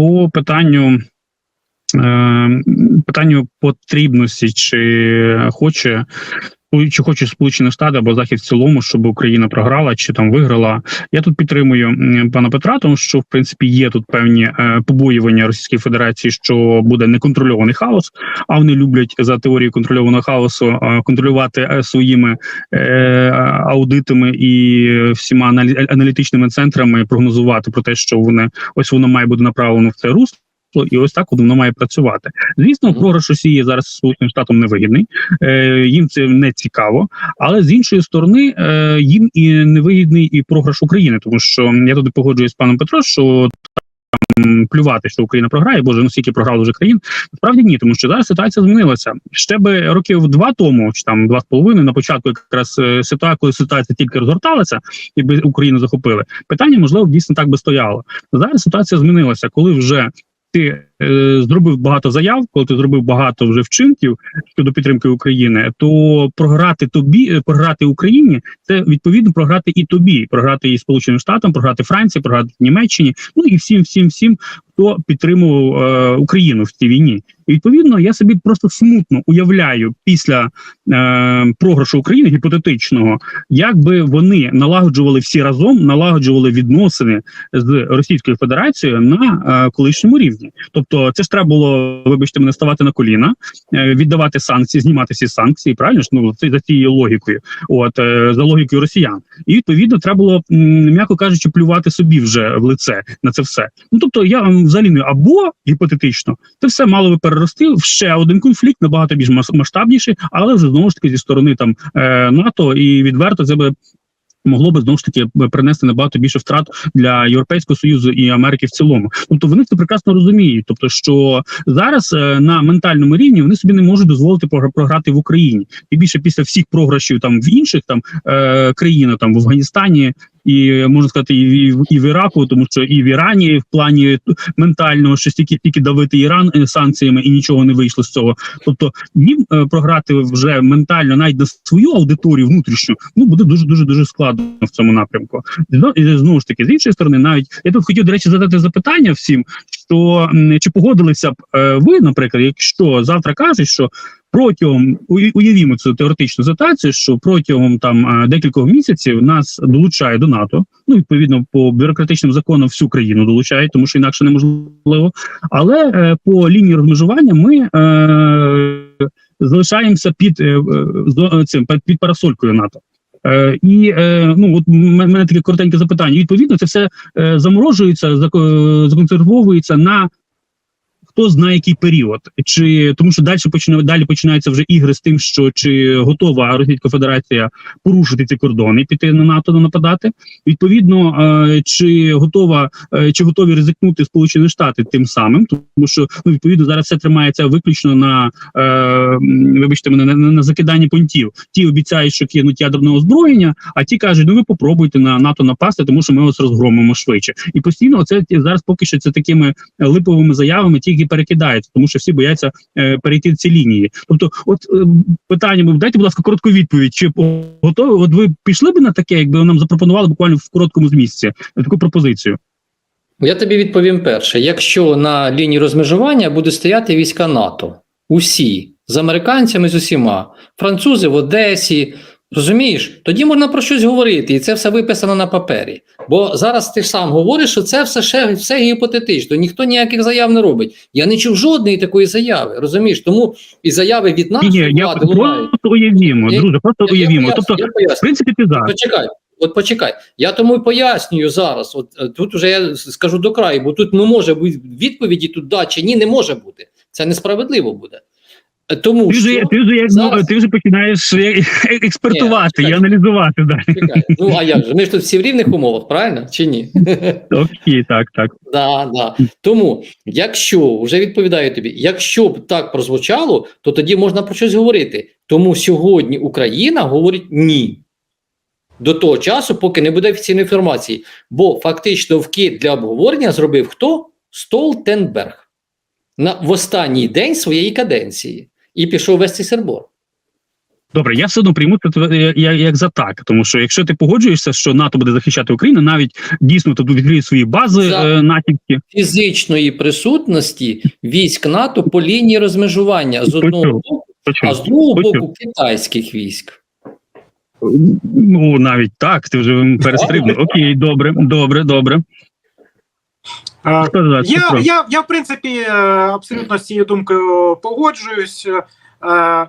по питанню. е, Питанню потрібності, чи хоче чи хоче Сполучені Штати або Захід в цілому, щоб Україна програла чи там виграла. Я тут підтримую пана Петра, тому що в принципі є тут певні е, побоювання Російської Федерації, що буде неконтрольований хаос. А вони люблять за теорією контрольованого хаосу е, контролювати е, своїми аудитами і всіма аналі- аналітичними центрами прогнозувати про те, що вони ось воно має бути направлено в це русло. І ось так воно має працювати. Звісно, програш Росії зараз сполученим штатам невигідний. Е, їм це не цікаво, але з іншої сторони, е, їм і невигідний і програш України, тому що я туди погоджуюсь з паном Петро, що плювати, що Україна програє, боже, ну скільки програли вже країн. Насправді ні, тому що зараз ситуація змінилася. Ще би років два тому, чи там два з половиною, на початку якраз е, ситуація, коли ситуація тільки розгорталася, і би Україну захопили. Питання можливо дійсно так би стояло. Зараз ситуація змінилася, коли вже. Ти е, зробив багато заяв, коли ти зробив багато вже вчинків щодо підтримки України, то програти тобі, е, програти Україні, це відповідно програти і тобі, програти і Сполученим Штатам, програти Франції, програти Німеччині, ну і всім, всім, всім, хто підтримував е, Україну в цій війні. І відповідно я собі просто смутно уявляю після програшу України гіпотетичного, як би вони налагоджували всі разом, налагоджували відносини з Російською Федерацією на е, колишньому рівні. Тобто, це ж треба було, вибачте, мене ставати на коліна, е, віддавати санкції, знімати всі санкції. Правильно ж ну це за цією логікою, от е, за логікою росіян. І відповідно треба було, м'яко кажучи, плювати собі вже в лице на це все. Ну тобто, я взагалі не або гіпотетично, це все мало би перерости в ще один конфлікт, набагато більш мас- масштабніший, але вже знову ж таки зі сторони там е, НАТО і відверто це би. Могло би знову ж таки принести набагато більше втрат для Європейського союзу і Америки в цілому. Тобто вони це прекрасно розуміють. Тобто, що зараз е, на ментальному рівні вони собі не можуть дозволити програ- програти в Україні. І більше після всіх програшів там в інших там е, країнах, там в Афганістані. І можна сказати, і в, і в Іраку, тому що і в Ірані в плані ментального щось тільки тільки давити Іран е, санкціями і нічого не вийшло з цього. Тобто їм е, програти вже ментально навіть на свою аудиторію внутрішню, ну буде дуже дуже дуже складно в цьому напрямку. І знову ж таки, з іншої сторони, навіть я тут хотів до речі задати запитання всім, що чи погодилися б е, ви, наприклад, якщо завтра кажуть, що протягом уя- уявімо цю теоретичну ситуацію, що протягом там е, декількох місяців нас долучає до НАТО. Ну відповідно по бюрократичним законам всю країну долучають, тому що інакше неможливо. Але е, по лінії розмежування ми е, залишаємося під цим під парасолькою НАТО. Е, і е, ну от мене таке коротеньке запитання. Відповідно, це все е, заморожується, зако- законсервовується на хто знає який період, чи тому, що далі починає далі починаються вже ігри з тим, що чи готова Російська Федерація порушити ці кордони, піти на НАТО нападати. Відповідно, е, чи готова е, чи готові ризикнути Сполучені Штати тим самим, тому що ну відповідно зараз все тримається виключно на е, вибачте мене на, на, закиданні понтів. Ті обіцяють, що кинуть ядерне озброєння, а ті кажуть, ну ви попробуйте на НАТО напасти, тому що ми вас розгромимо швидше. І постійно це зараз поки що це такими липовими заявами тільки перекидається, тому що всі бояться е, перейти ці лінії. Тобто, от е, питання, дайте, будь ласка, коротку відповідь. Чи готові? От ви пішли б на таке, якби нам запропонували буквально в короткому змісті таку пропозицію? Я тобі відповім перше: якщо на лінії розмежування будуть стояти війська НАТО, усі з американцями, з усіма, французи в Одесі. Розумієш, тоді можна про щось говорити, і це все виписано на папері. Бо зараз ти сам говориш, що це все ще все гіпотетично, ніхто ніяких заяв не робить. Я не чув жодної такої заяви. Розумієш, тому і заяви від нашої ні, я влади лунають. просто уявімо, друже, просто Я- я уявімо. поясню, Тобто, я в принципі, ти за. Почекай, от почекай. Я тому і пояснюю зараз. От е, тут уже я скажу до краю, бо тут не може бути відповіді тут да чи ні, не може бути. Це несправедливо буде. Тому Ти вже, що ти вже як зараз- ти вже починаєш експертувати Ні, і аналізувати далі. чекай. Ну а як же? Ми ж тут всі в рівних умовах, правильно? Чи ні? Окей, так, так. Да, да. Тому, якщо вже відповідаю тобі, якщо б так прозвучало, то тоді можна про щось говорити. Тому сьогодні Україна говорить ні. До того часу, поки не буде офіційної інформації. Бо фактично вкид для обговорення зробив хто? Столтенберг на в останній день своєї каденції і пішов вести сербор. Добре, я все одно прийму це як, як за так, тому що якщо ти погоджуєшся, що НАТО буде захищати Україну, навіть дійсно тут відкриє свої бази е, натівки. Фізичної присутності військ НАТО по лінії розмежування з одного Почув. боку, Почув. а з другого Почув. боку китайських військ. Ну навіть так, ти вже перестрибнув. Окей, добре, добре, добре. Е? Я, я, я, в принципі, е, абсолютно з цією думкою погоджуюсь, е,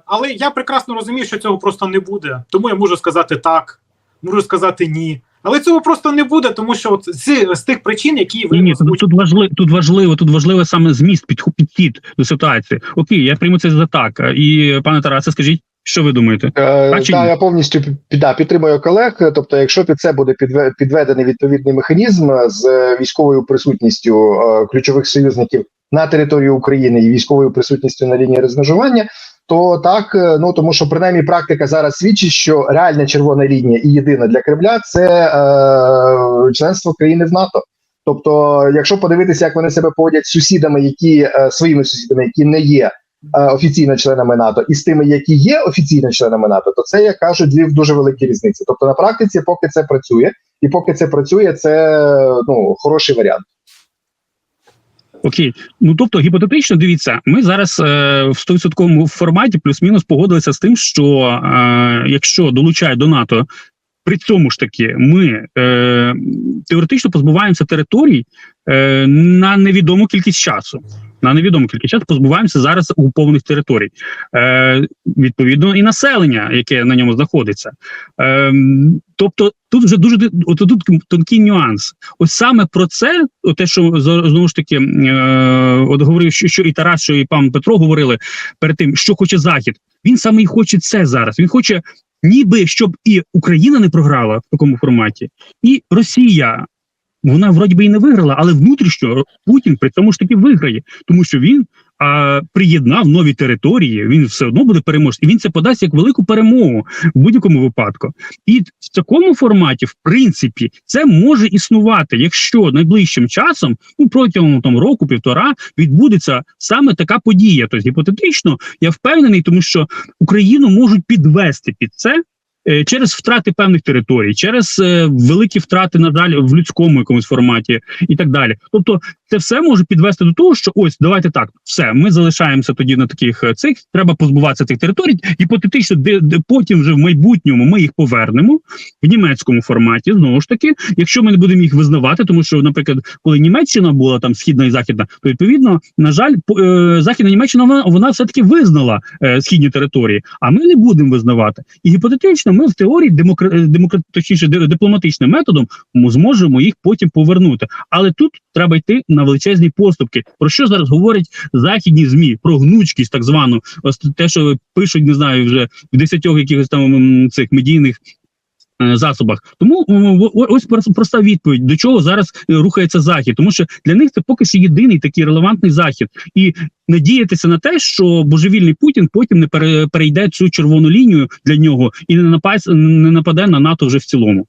але я прекрасно розумію, що цього просто не буде. Тому я можу сказати так, можу сказати ні. Але цього просто не буде, тому що от з, з тих причин, які ви Ні, ні, тут, тут важливо, тут важливо, тут важливо саме зміст, підхід до ситуації. Окей, я прийму це за так. І пане Тарасе, скажіть, що ви думаєте? Е, А чи та, ні? я повністю да, підтримую колег. Тобто, якщо під це буде підве- підведений відповідний механізм з е, військовою присутністю е, ключових союзників на території України і військовою присутністю на лінії розмежування, то так, е, ну тому що принаймні практика зараз свідчить, що реальна червона лінія і єдина для Кремля це е, членство країни в НАТО. Тобто, якщо подивитися, як вони себе поводять з сусідами, які е, своїми сусідами, які не є офіційно членами НАТО, і з тими, які є офіційно членами НАТО, то це як кажуть дві дуже великі різниці. Тобто, на практиці, поки це працює, і поки це працює, це ну хороший варіант. Окей, ну тобто гіпотетично, дивіться, ми зараз е, в 100% форматі плюс-мінус погодилися з тим, що е, якщо долучають до НАТО, при цьому ж таки ми е, теоретично позбуваємося територій е, на невідому кількість часу. На невідому кількість часу позбуваємося зараз окупованих територій, е, відповідно, і населення, яке на ньому знаходиться. Е, тобто, тут вже дуже от тут тонкий нюанс. Ось саме про це, от те, що знову ж таки, е, от говорив, що, що і Тарас, що і пан Петро говорили перед тим, що хоче Захід. Він саме і хоче це зараз. Він хоче, ніби щоб і Україна не програла в такому форматі, і Росія. Вона вроді би і не виграла, але внутрішньо Путін при цьому ж таки виграє, тому що він а, приєднав нові території. Він все одно буде переможцем. І він це подасть як велику перемогу в будь-якому випадку. І в такому форматі, в принципі, це може існувати, якщо найближчим часом, ну протягом там року, півтора, відбудеться саме така подія. Тобто, гіпотетично, я впевнений, тому що Україну можуть підвести під це. Е, Через втрати певних територій, через е, великі втрати надалі в людському якомусь форматі і так далі. Тобто, це все може підвести до того, що ось давайте так, все, ми залишаємося тоді на таких е, цих. Треба позбуватися цих територій. Гіпотетично, де, де потім вже в майбутньому ми їх повернемо в німецькому форматі. Знову ж таки, якщо ми не будемо їх визнавати, тому що, наприклад, коли Німеччина була там східна і західна, то відповідно, на жаль, по- західна Німеччина вона, вона все таки визнала е, східні території, а ми не будемо визнавати. І гіпотетично, ми в теорії демокра... е, демокра... точніше, дипломатичним методом ми зможемо їх потім повернути. Але тут треба йти на величезні поступки. Про що зараз говорять західні змі про гнучкість, так звану, те, що пишуть, не знаю, вже в десятьох якихось там цих медійних. Е, Засобах. Тому м, ось прос- проста відповідь до чого зараз е, рухається захід, тому що для них це поки що єдиний такий релевантний захід, і надіятися на те, що божевільний Путін потім не пере- перейде цю червону лінію для нього і не напасть не нападе на НАТО вже в цілому.